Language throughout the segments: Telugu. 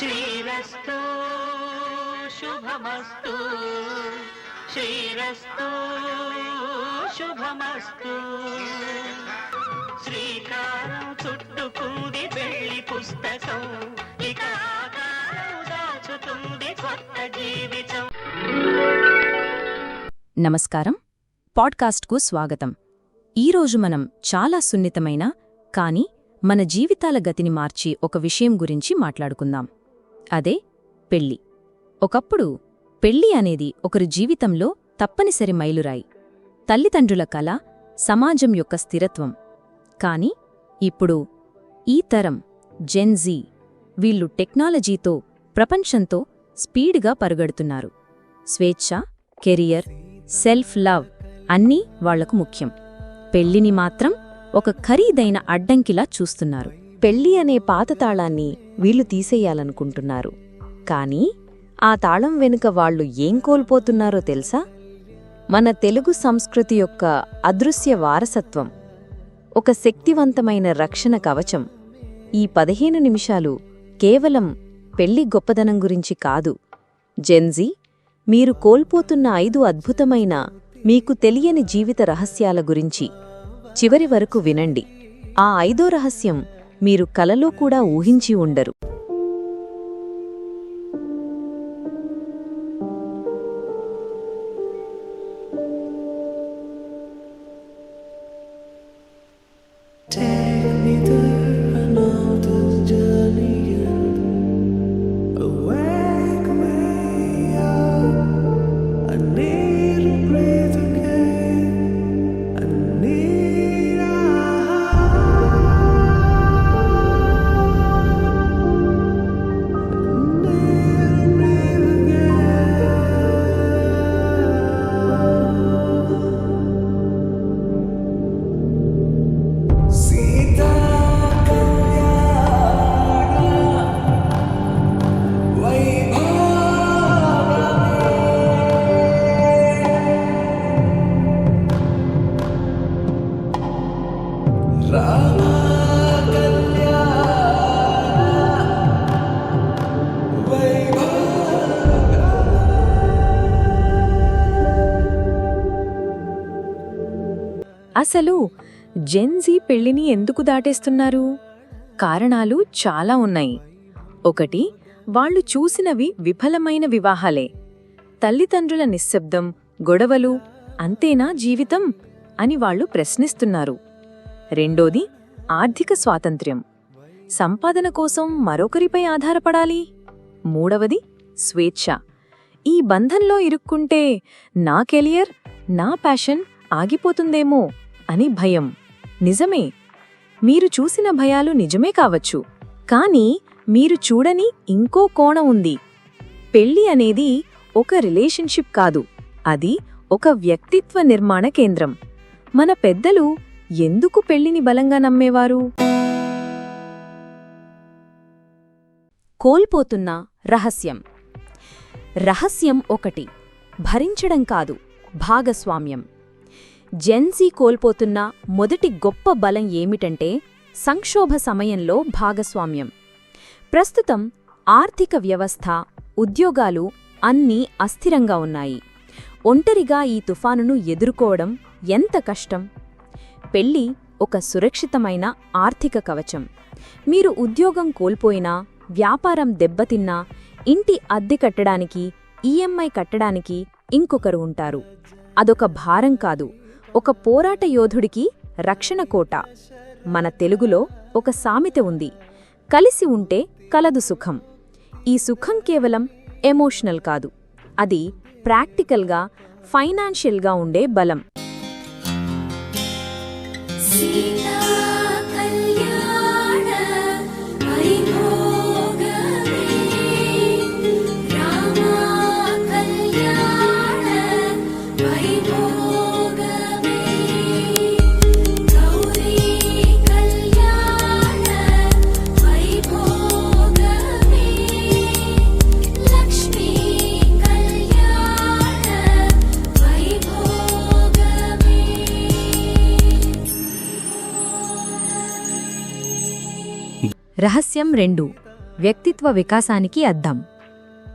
శ్రీరస్తు శుభమస్తు. శ్రీరస్తు శుభమస్తు. శ్రీకారం చుట్టుకుంది పెళ్ళి పుస్తకం. ఇక దాచుతుంది కొత్త జీవితం. నమస్కారం. పాడ్కాస్ట్కు స్వాగతం. ఈరోజు మనం చాలా సున్నితమైన కానీ మన జీవితాల గతిని మార్చి ఒక విషయం గురించి మాట్లాడుకుందాం. అదే పెళ్ళి ఒకప్పుడు పెళ్ళి అనేది ఒకరి జీవితంలో తప్పనిసరి మైలురాయి. తల్లిదండ్రుల కల సమాజం యొక్క స్థిరత్వం. కాని ఇప్పుడు ఈ తరం జెన్జీ వీళ్ళు టెక్నాలజీతో ప్రపంచంతో స్పీడ్గా పరుగడుతున్నారు. స్వేచ్ఛ కెరియర్ సెల్ఫ్ లవ్ అన్నీ వాళ్ళకు ముఖ్యం. పెళ్ళిని మాత్రం ఒక ఖరీదైన అడ్డంకిలా చూస్తున్నారు. పెళ్ళి అనే పాత తాళాన్ని వీళ్ళు తీసేయాలనుకుంటున్నారు. కానీ ఆ తాళం వెనుక వాళ్ళు ఏం కోల్పోతున్నారో తెలుసా? మన తెలుగు సంస్కృతి యొక్క అదృశ్య వారసత్వం ఒక శక్తివంతమైన రక్షణ కవచం ఈ పదిహేను నిమిషాలు కేవలం పెళ్ళి గొప్పదనం గురించి కాదు. జెన్జీ మీరు కోల్పోతున్న ఐదు అద్భుతమైన మీకు తెలియని జీవిత రహస్యాల గురించి చివరి వరకు వినండి. ఆ ఐదో రహస్యం మీరు కలలో కూడా ఊహించి ఉండరు. అసలు జెన్జీ పెళ్ళిని ఎందుకు దాటేస్తున్నారు? కారణాలు చాలా ఉన్నాయి. ఒకటి వాళ్ళు చూసినవి విఫలమైన వివాహాలే. తల్లిదండ్రుల నిశ్శబ్దం గొడవలు అంతేనా జీవితం? అని వాళ్ళు ప్రశ్నిస్తున్నారు. రెండోది ఆర్థిక స్వాతంత్ర్యం. సంపాదన కోసం మరొకరిపై ఆధారపడాలి. మూడవది స్వేచ్ఛ. ఈ బంధంలో ఇరుక్కుంటే నా కెరియర్ నా ప్యాషన్ ఆగిపోతుందేమో అని భయం. నిజమే మీరు చూసిన భయాలు నిజమే కావచ్చు కానీ మీరు చూడని ఇంకో కోణం ఉంది. పెళ్ళి అనేది ఒక రిలేషన్షిప్ కాదు అది ఒక వ్యక్తిత్వ నిర్మాణ కేంద్రం. మన పెద్దలు ఎందుకు పెళ్ళిని బలంగా నమ్మేవారు? కోల్పోతున్న రహస్యం. రహస్యం ఒకటి భరించడం కాదు భాగస్వామ్యం. జెన్సీ కోల్పోతున్న మొదటి గొప్ప బలం ఏమిటంటే సంక్షోభ సమయంలో భాగస్వామ్యం. ప్రస్తుతం ఆర్థిక వ్యవస్థ ఉద్యోగాలు అన్నీ అస్థిరంగా ఉన్నాయి. ఒంటరిగా ఈ తుఫానును ఎదుర్కోవడం ఎంత కష్టం? పెళ్ళి ఒక సురక్షితమైన ఆర్థిక కవచం. మీరు ఉద్యోగం కోల్పోయినా వ్యాపారం దెబ్బతిన్నా ఇంటి అద్దె కట్టడానికి ఈఎంఐ కట్టడానికి ఇంకొకరు ఉంటారు. అదొక భారం కాదు. ఒక పోరాట యోధుడికి రక్షణ కోట. మన తెలుగులో ఒక సామెత ఉంది. కలిసి ఉంటే కలదు సుఖం. ఈ సుఖం కేవలం ఎమోషనల్ కాదు. అది ప్రాక్టికల్గా ఫైనాన్షియల్గా ఉండే బలం. రహస్యం రెండు. వ్యక్తిత్వ వికాసానికి అద్దం.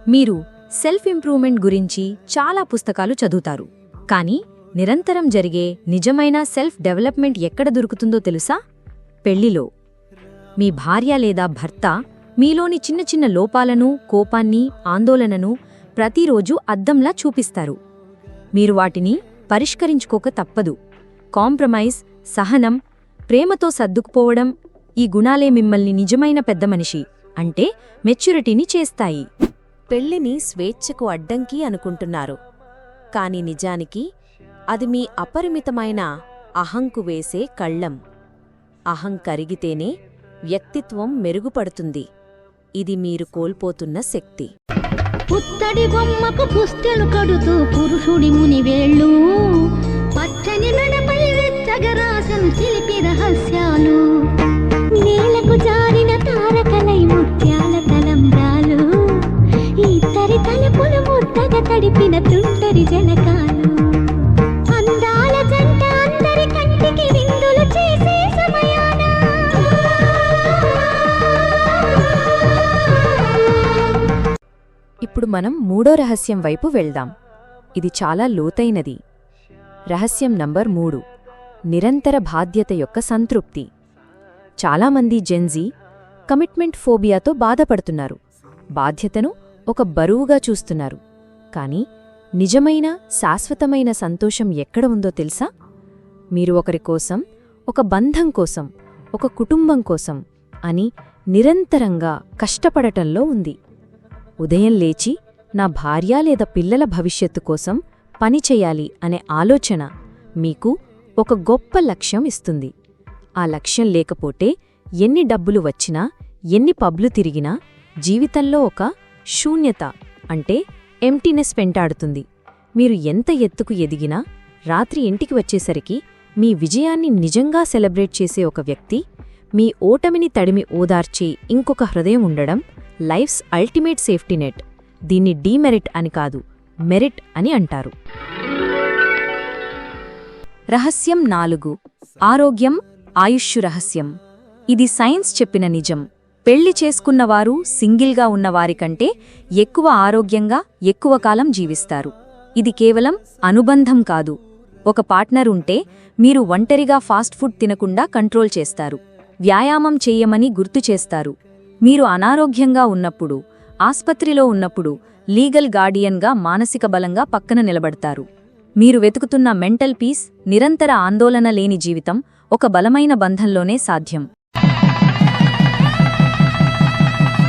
మీరు సెల్ఫ్ ఇంప్రూవ్మెంట్ గురించి చాలా పుస్తకాలు చదువుతారు. కానీ నిరంతరం జరిగే నిజమైన సెల్ఫ్ డెవలప్మెంట్ ఎక్కడ దొరుకుతుందో తెలుసా? పెళ్ళిలో. మీ భార్య లేదా భర్త మీలోని చిన్న చిన్న లోపాలను కోపాన్ని ఆందోళనను ప్రతిరోజు అద్దంలా చూపిస్తారు. మీరు వాటిని పరిష్కరించుకోక తప్పదు. కాంప్రమైజ్ సహనం ప్రేమతో సర్దుకుపోవడం ఈ గుణాలే మిమ్మల్ని నిజమైన పెద్ద మనిషి అంటే మెచ్యూరిటీని చేస్తాయి. పెళ్ళిని స్వేచ్ఛకు అడ్డంకి అనుకుంటున్నారు. కాని నిజానికి అది మీ అపరిమితమైన అహంకు వేసే కళ్ళం. అహం కరిగితేనే వ్యక్తిత్వం మెరుగుపడుతుంది. ఇది మీరు కోల్పోతున్న శక్తి. పుత్తడి బొమ్మకు పుస్తెలు కడుతూ పురుషుడి ముని వేళ్ళు. పచ్చని మెడపై వెచ్చగరాసను చిలిపి రహస్యాలు. తారకలై ముత్యాల తలంబ్రాలు. ఇద్దరి ముద్దగా తడిపిన తుంటరి జలకాలు. అందాల జంట అందరి కంటికి విందులు చేసే సమయాన. ఇప్పుడు మనం మూడో రహస్యం వైపు వెళ్దాం. ఇది చాలా లోతైనది. రహస్యం నంబర్ మూడు. నిరంతర బాధ్యత యొక్క సంతృప్తి. చాలామంది జెన్జీ కమిట్మెంట్ ఫోబియాతో బాధపడుతున్నారు. బాధ్యతను ఒక బరువుగా చూస్తున్నారు. కానీ నిజమైన శాశ్వతమైన సంతోషం ఎక్కడ ఉందో తెలుసా? మీరు ఒకరి కోసం ఒక బంధం కోసం ఒక కుటుంబం కోసం అని నిరంతరంగా కష్టపడటంలో ఉంది. ఉదయం లేచి నా భార్య లేదా పిల్లల భవిష్యత్తు కోసం పని అనే ఆలోచన మీకు ఒక గొప్ప లక్ష్యం ఇస్తుంది. ఆ లక్ష్యం లేకపోతే ఎన్ని డబ్బులు వచ్చినా ఎన్ని పబ్లు తిరిగినా జీవితంలో ఒక శూన్యత అంటే ఎంటీనెస్ పెంటాడుతుంది మీరు ఎంత ఎత్తుకు ఎదిగినా రాత్రి ఇంటికి వచ్చేసరికి మీ విజయాన్ని నిజంగా సెలబ్రేట్ చేసే ఒక వ్యక్తి మీ ఓటమిని తడిమి ఓదార్చే ఇంకొక హృదయం ఉండడం లైఫ్స్ అల్టిమేట్ సేఫ్టీ నెట్. దీన్ని డీమెరిట్ అని కాదు మెరిట్ అని అంటారు. రహస్యం నాలుగు. ఆరోగ్యం ఆయుష్ రహస్యం. ఇది సైన్స్ చెప్పిన నిజం. పెళ్ళి చేసుకున్నవారు సింగిల్గా ఉన్నవారికంటే ఎక్కువ ఆరోగ్యంగా ఎక్కువ కాలం జీవిస్తారు. ఇది కేవలం అనుబంధం కాదు. ఒక పార్ట్నర్ ఉంటే మీరు ఒంటరిగా ఫాస్ట్ ఫుడ్ తినకుండా కంట్రోల్ చేస్తారు. వ్యాయామం చెయ్యమని గుర్తు చేస్తారు. మీరు అనారోగ్యంగా ఉన్నప్పుడు ఆస్పత్రిలో ఉన్నప్పుడు లీగల్ గార్డియన్గా మానసిక బలంగా పక్కన నిలబడతారు. మీరు వెతుకుతున్న మెంటల్ పీస్ నిరంతర ఆందోళన లేని జీవితం ఒక బలమైన బంధంలోనే సాధ్యం.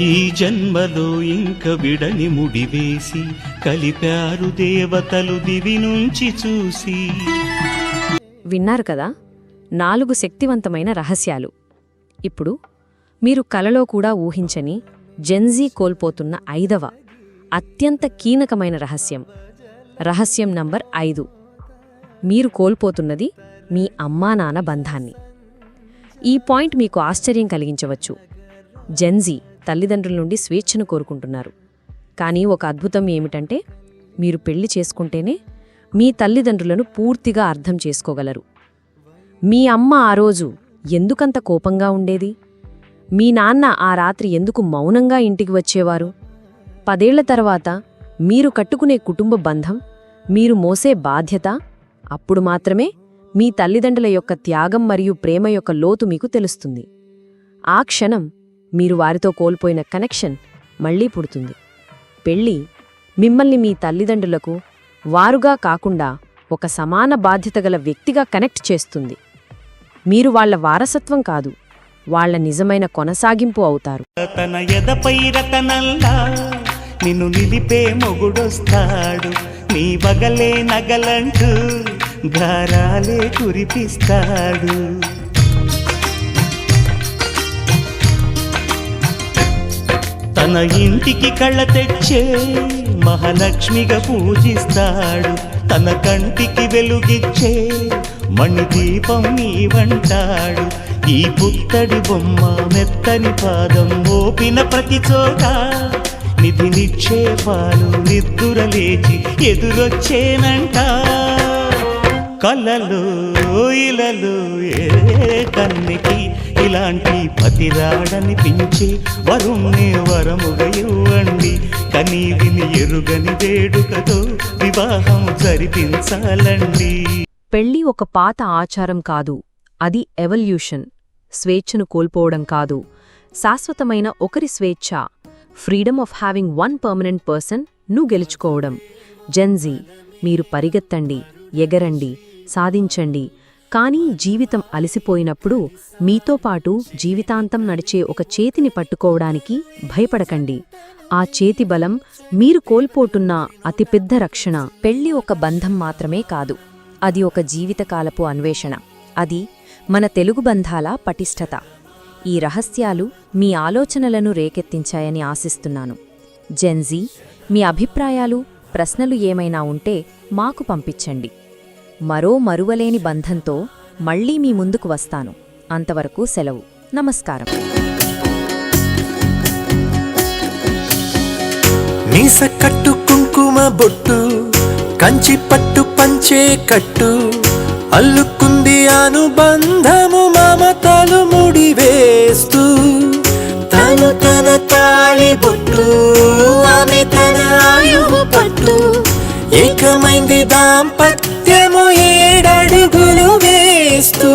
ఈ జన్మలో ఇంక విడని ముడివేసి కలిపారు దేవతలు దివి నుంచి చూసి. విన్నారు కదా? నాలుగు శక్తివంతమైన రహస్యాలు. ఇప్పుడు మీరు కలలో కూడా ఊహించని జెన్జీ కోల్పోతున్న ఐదవ అత్యంత కీలకమైన రహస్యం. రహస్యం నంబర్ ఐదు. మీరు కోల్పోతున్నది మీ అమ్మానాన్న బంధాన్ని. ఈ పాయింట్ మీకు ఆశ్చర్యం కలిగించవచ్చు. జెన్జీ తల్లిదండ్రుల నుండి స్వేచ్ఛను కోరుకుంటున్నారు. కానీ ఒక అద్భుతం ఏమిటంటే మీరు పెళ్ళి చేసుకుంటేనే మీ తల్లిదండ్రులను పూర్తిగా అర్థం చేసుకోగలరు. మీ అమ్మ ఆ రోజు ఎందుకంత కోపంగా ఉండేది? మీ నాన్న ఆ రాత్రి ఎందుకు మౌనంగా ఇంటికి వచ్చేవారు? పదేళ్ళ తర్వాత మీరు కట్టుకునే కుటుంబ బంధం మీరు మోసే బాధ్యత అప్పుడు మాత్రమే మీ తల్లిదండ్రుల యొక్క త్యాగం మరియు ప్రేమ యొక్క లోతు మీకు తెలుస్తుంది. ఆ క్షణం మీరు వారితో కోల్పోయిన కనెక్షన్ మళ్ళీ పుడుతుంది. పెళ్ళి మిమ్మల్ని మీ తల్లిదండ్రులకు వారుగా కాకుండా ఒక సమాన బాధ్యత గల వ్యక్తిగా కనెక్ట్ చేస్తుంది. మీరు వాళ్ళ వారసత్వం కాదు వాళ్ళ నిజమైన కొనసాగింపు అవుతారు. తన ఎదపై రతనల్లా నిన్ను నిలిపే మొగుడొస్తాడు నీ బగలే నగలంటూ గారాలే కురిపిస్తాడు. తన ఇంటికి కళ్ళ తెచ్చే మహాలక్ష్మిగా పూజిస్తాడు. తన కంటికి వెలుగిచ్చే మణిదీపం నీవంటాడు ఈ పుత్తడి బొమ్మ మెత్తని పాదం మోపిన ప్రతి చోట నిధి నిక్షేపాలు నిద్దుర లేచి ఎదురొచ్చేనంట. కలలు ఇలలు ఏ కన్నికి ఇలాంటి పతిరాడనిపించే వరుణ్ణి వరముగా ఇవ్వండి. కనీ విని ఎరుగని వేడుకతో వివాహం జరిపించాలండి. పెళ్ళి ఒక పాత ఆచారం కాదు. అది ఎవల్యూషన్. స్వేచ్ఛను కోల్పోవడం కాదు. శాశ్వతమైన ఒకరి స్వేచ్ఛ. Freedom of having one permanent పర్సన్ను గెలుచుకోవడం. జెన్జీ మీరు పరిగెత్తండి. ఎగరండి సాధించండి. కానీ జీవితం అలసిపోయినప్పుడు మీతో పాటు జీవితాంతం నడిచే ఒక చేతిని పట్టుకోవడానికి భయపడకండి. ఆ చేతి బలం మీరు కోల్పోతున్న అతిపెద్ద రక్షణ. పెళ్ళి ఒక బంధం మాత్రమే కాదు. అది ఒక జీవితకాలపు అన్వేషణ. అది మన తెలుగు బంధాల పటిష్టత. ఈ రహస్యాలు మీ ఆలోచనలను రేకెత్తించాయని ఆశిస్తున్నాను. జెన్జీ మీ అభిప్రాయాలు ప్రశ్నలు ఏమైనా ఉంటే మాకు పంపించండి. మరో మరువలేని బంధంతో మళ్ళీ మీ ముందుకు వస్తాను. అంతవరకు సెలవు. నమస్కారం. మీస కట్టు కుంకుమ బొట్టు కంచి పట్టు పంచే కట్టు అల్లుకుంది అనుబంధము మమతలు ముడివేస్తూ తను తన తాళి బొట్టు ఆమె తన ఆయువు పట్టు. ఏకమైంది దాంపత్యము ఏడడుగులు వేస్తూ